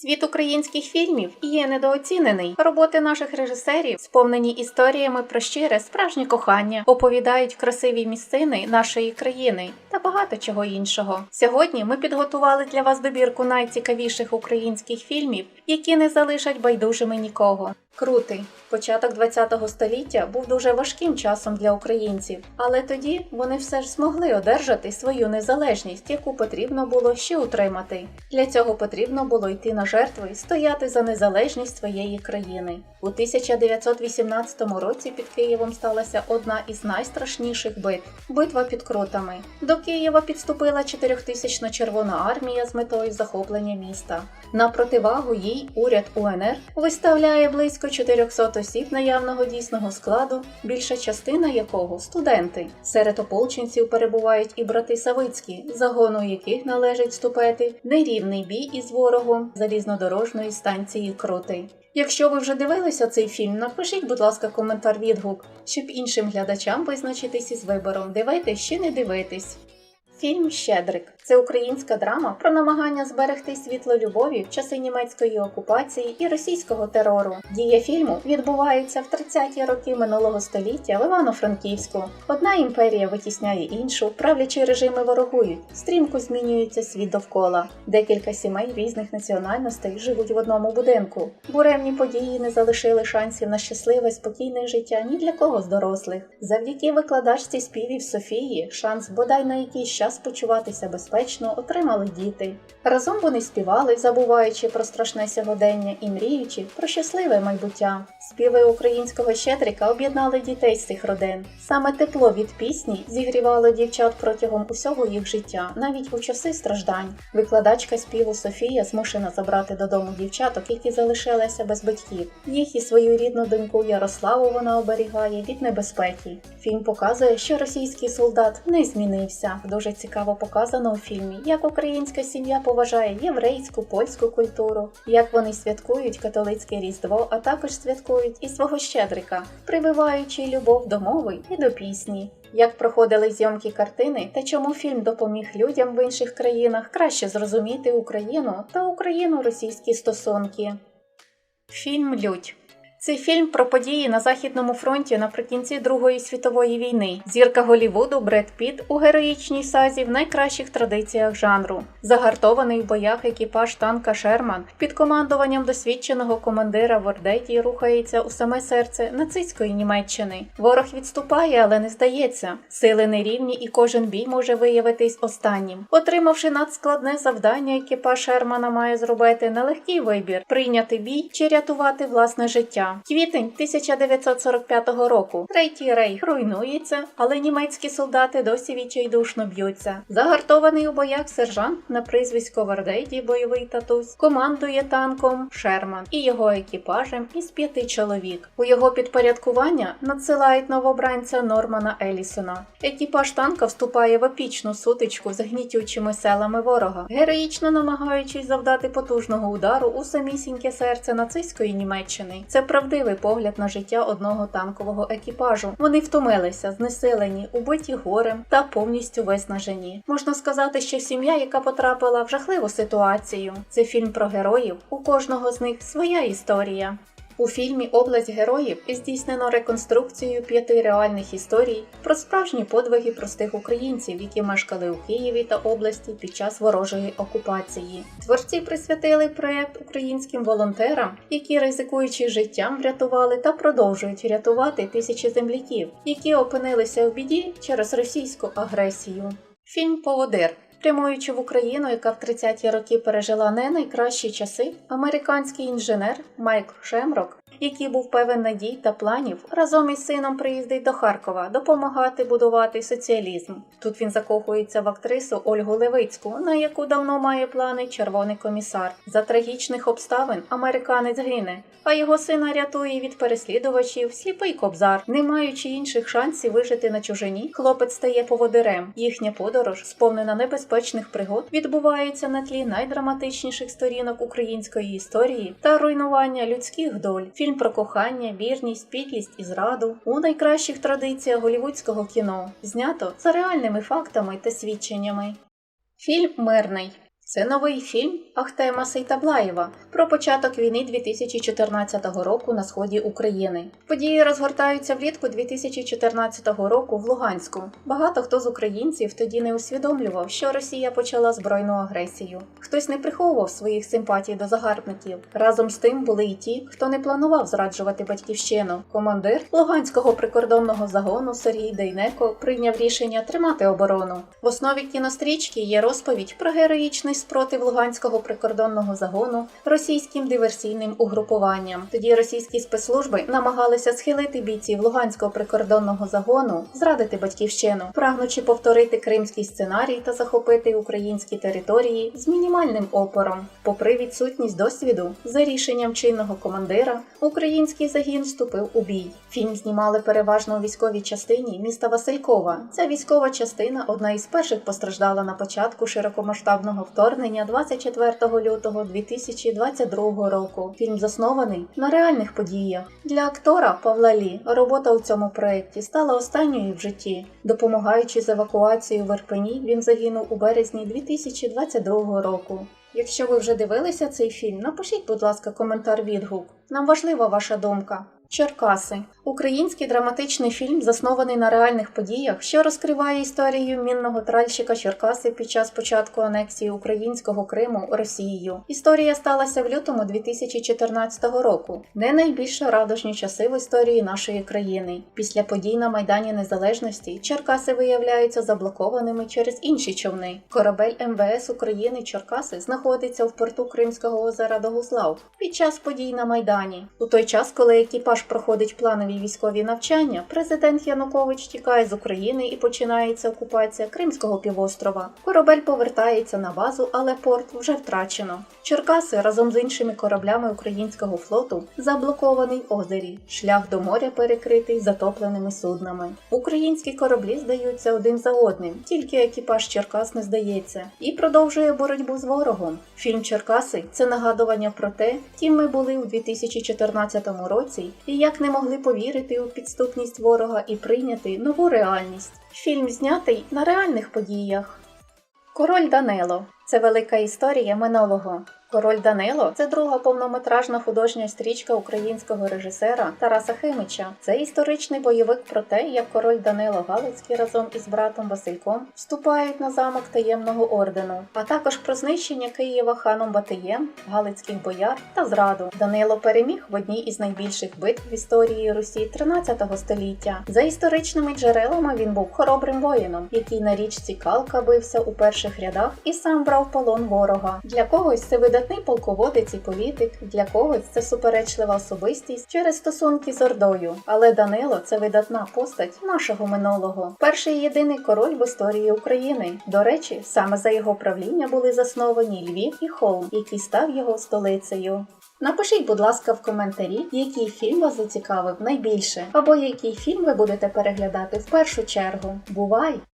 Світ українських фільмів є недооцінений. Роботи наших режисерів сповнені історіями про щире справжнє кохання, оповідають красиві місцини нашої країни та багато чого іншого. Сьогодні ми підготували для вас добірку найцікавіших українських фільмів, які не залишать байдужими нікого. Крутий початок ХХ століття був дуже важким часом для українців, але тоді вони все ж змогли одержати свою незалежність, яку потрібно було ще утримати. Для цього потрібно було йти на жертви, стояти за незалежність своєї країни. У 1918 році під Києвом сталася одна із найстрашніших битв битва під Крутами. До Києва підступила 4000 Червона армія з метою захоплення міста. На противагу їй уряд УНР виставляє близько 400 осіб наявного дійсного складу, більша частина якого студенти. Серед ополченців перебувають і брати Савицькі, загону яких належить вступити нерівний бій із ворогом залізнодорожної станції Крути. Якщо ви вже дивилися цей фільм, напишіть, будь ласка, коментар відгук, щоб іншим глядачам визначитись із вибором. Дивитись чи не дивитись. Фільм Щедрик це українська драма про намагання зберегти світло любові в часи німецької окупації і російського терору. Дія фільму відбувається в 30-ті роки минулого століття в Івано-Франківську. Одна імперія витісняє іншу, правлячі режими ворогують, стрімко змінюється світ довкола. Декілька сімей різних національностей живуть в одному будинку. Буремні події не залишили шансів на щасливе, спокійне життя ні для кого з дорослих. Завдяки викладачці співів Софії шанс бодай на якийсь час почуватися безпечно отримали діти. Разом вони співали, забуваючи про страшне сьогодення і мріючи про щасливе майбуття. Співи українського щедрика об'єднали дітей з цих родин. Саме тепло від пісні зігрівало дівчат протягом усього їх життя, навіть у часи страждань. Викладачка співу Софія змушена забрати додому дівчаток, які залишилися без батьків. Їх і свою рідну доньку Ярославу вона оберігає від небезпеки. Фільм показує, що російський солдат не змінився. Дуже цікаво показано у фільмі, як українська сім'я поважає єврейську, польську культуру, як вони святкують католицьке різдво, а також святкують і свого щедрика, прививаючи любов до мови і до пісні. Як проходили зйомки картини та чому фільм допоміг людям в інших країнах краще зрозуміти Україну та Україно-російські стосунки. Фільм Лють цей фільм про події на західному фронті наприкінці Другої світової війни. Зірка Голівуду Бред Піт у героїчній сазі в найкращих традиціях жанру. Загартований в боях екіпаж танка Шерман під командуванням досвідченого командира Вордеті рухається у саме серце нацистської Німеччини. Ворог відступає, але не здається. Сили нерівні, і кожен бій може виявитись останнім. Отримавши надскладне завдання, екіпаж Шермана має зробити нелегкий вибір: прийняти бій чи рятувати власне життя. Квітень 1945 року. Третій рейх руйнується, але німецькі солдати досі відчайдушно б'ються. Загартований у боях сержант на прізвисько Вардейді, бойовий татусь, командує танком Шерман і його екіпажем із п'яти чоловік. У його підпорядкування надсилають новобранця Нормана Елісона. Екіпаж танка вступає в епічну сутичку з гнітючими селами ворога, героїчно намагаючись завдати потужного удару у самісіньке серце нацистської Німеччини. Це правдивий погляд на життя одного танкового екіпажу. Вони втомилися, знесилені, убиті горем та повністю виснажені. Можна сказати, що сім'я, яка потрапила в жахливу ситуацію. Це фільм про героїв. У кожного з них своя історія. У фільмі Область героїв здійснено реконструкцію п'яти реальних історій про справжні подвиги простих українців, які мешкали у Києві та області під час ворожої окупації. Творці присвятили проєкт українським волонтерам, які, ризикуючи життям, врятували та продовжують рятувати тисячі земляків, які опинилися в біді через російську агресію. Фільм Поводир Прямуючи в Україну, яка в 30-ті роки пережила не найкращі часи, американський інженер Майкл Шемрок, який був певен надій та планів, разом із сином приїздить до Харкова допомагати будувати соціалізм. Тут він закохується в актрису Ольгу Левицьку, на яку давно має плани червоний комісар. За трагічних обставин американець гине, а його сина рятує від переслідувачів сліпий кобзар. Не маючи інших шансів вижити на чужині, хлопець стає поводирем. Їхня подорож, сповнена небезпечних пригод, відбувається на тлі найдраматичніших сторінок української історії та руйнування людських доль. Фільм про кохання, вірність, підлість і зраду у найкращих традиціях голівудського кіно, знято за реальними фактами та свідченнями. Фільм Мирний Це новий фільм Ахтема Сейтаблаєва про початок війни 2014 року на сході України. Події розгортаються влітку 2014 року в Луганську. Багато хто з українців тоді не усвідомлював, що Росія почала збройну агресію. Хтось не приховував своїх симпатій до загарбників. Разом з тим були і ті, хто не планував зраджувати батьківщину. Командир Луганського прикордонного загону Сергій Дейнеко прийняв рішення тримати оборону. В основі кінострічки є розповідь про героїчний спротив Луганського прикордонного загону російським диверсійним угрупуванням. Тоді російські спецслужби намагалися схилити бійців Луганського прикордонного загону, зрадити батьківщину, прагнучи повторити кримський сценарій та захопити українські території з мінімальним опором. Попри відсутність досвіду, за рішенням чинного командира, український загін вступив у бій. Фільм знімали переважно у військовій частині міста Василькова. Ця військова частина одна із перших постраждала на початку широкомасштабного вторгнення 24 лютого 2022 року. Фільм заснований на реальних подіях. Для актора Павла Лі робота у цьому проєкті стала останньою в житті. Допомагаючи з евакуацією в Ірпені, він загинув у березні 2022 року. Якщо ви вже дивилися цей фільм, напишіть, будь ласка, коментар відгук. Нам важлива ваша думка. Черкаси український драматичний фільм, заснований на реальних подіях, що розкриває історію мінного тральщика Черкаси під час початку анексії українського Криму Росією. Історія сталася в лютому 2014 року, не найбільш радужні часи в історії нашої країни. Після подій на Майдані Незалежності Черкаси виявляються заблокованими через інші човни. Корабель МВС України Черкаси знаходиться в порту Кримського озера Догуслав під час подій на Майдані. У той час, коли екіпаж проходить планові військові навчання, президент Янукович тікає з України і починається окупація Кримського півострова. Корабель повертається на базу, але порт вже втрачено. Черкаси разом з іншими кораблями українського флоту заблокований озері. Шлях до моря перекритий затопленими суднами. Українські кораблі здаються один за одним, тільки екіпаж Черкас не здається і продовжує боротьбу з ворогом. Фільм Черкаси це нагадування про те, ким ми були у 2014 році і як не могли повірити у підступність ворога і прийняти нову реальність. Фільм знятий на реальних подіях. Король Данило це велика історія минулого. Король Данило це друга повнометражна художня стрічка українського режисера Тараса Химича. Це історичний бойовик про те, як король Данило Галицький разом із братом Васильком вступають на замок таємного ордену, а також про знищення Києва ханом Батиєм, Галицьких бояр та зраду. Данило переміг в одній із найбільших битв в історії Русі 13 століття. За історичними джерелами він був хоробрим воїном, який на річці Калка бився у перших рядах і сам брав полон ворога. Для когось це видатний полководець і політик, для когось це суперечлива особистість через стосунки з Ордою. Але Данило це видатна постать нашого минулого. Перший і єдиний король в історії України. До речі, саме за його правління були засновані Львів і Холм, який став його столицею. Напишіть, будь ласка, в коментарі, який фільм вас зацікавив найбільше, або який фільм ви будете переглядати в першу чергу. Бувай!